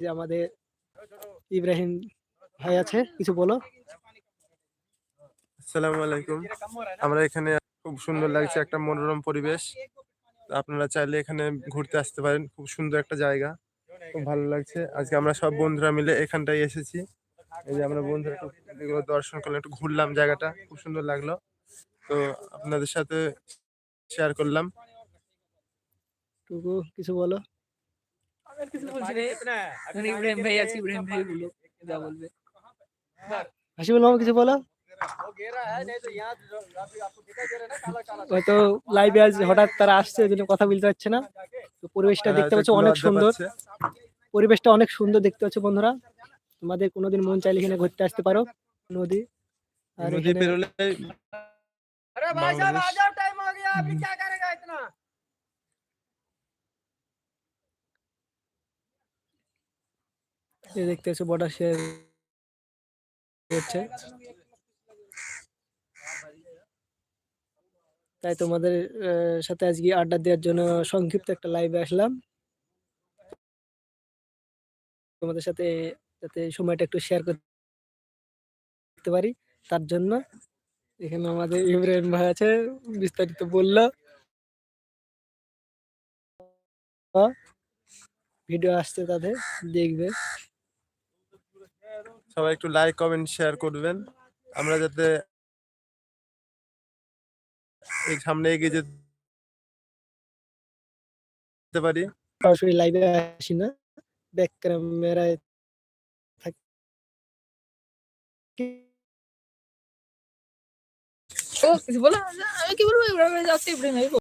যে আমাদের ইব্রাহিম ভাই আছে কিছু বলো। আসসালামু আলাইকুম। আমরা এখানে খুব সুন্দর লাগছে একটা মনোরম পরিবেশ। আপনারা চাইলে এখানে ঘুরতে আসতে পারেন খুব সুন্দর একটা জায়গা। খুব ভালো লাগছে। আজকে আমরা সব বন্ধুরা মিলে এখানটায় এসেছি। এই যে আমরা বন্ধুরা একটু এগুলো দর্শন করলাম একটু ঘুরলাম জায়গাটা খুব সুন্দর লাগল। তো আপনাদের সাথে শেয়ার করলাম। টুকু কিছু বলো। আর কিছু বলছি রে। এখন ইব্রাহিম ভাই আছে ইব্রাহিম ভাই বলো যা বলবে। হাসিবুল মামা কিছু বলো? হয়তো লাইভে আজ হঠাৎ তারা আসছে ওই জন্য কথা বলতে পারছে না। তো পরিবেশটা দেখতে পাচ্ছ অনেক সুন্দর। পরিবেশটা অনেক সুন্দর দেখতে পাচ্ছ বন্ধুরা। তোমাদের কোনোদিন মন চাইলে এখানে ঘুরতে আসতে পারো নদী। আর নদী পেরোলে এই দেখতে পাচ্ছ বর্ডার শেয়ার হচ্ছে তাই তোমাদের সাথে আজকে আড্ডা দেওয়ার জন্য সংক্ষিপ্ত একটা লাইভে আসলাম। তোমাদের সাথে যাতে সময়টা একটু শেয়ার করতে পারি, তার জন্য এখানে আমাদের ইব্রাহিম ভাই আছে, বিস্তারিত বলল। ভিডিও আসছে তাদের, দেখবে। সবাই একটু লাইক কমেন্ট শেয়ার করবেন। আমরা যাতে এই সামনে এগিয়ে যেতে পারি। সরাসরি লাইভে আসি না। ব্যাক ক্যামেরায় থাকি। ও কিছু বলো? আমি কি বলব?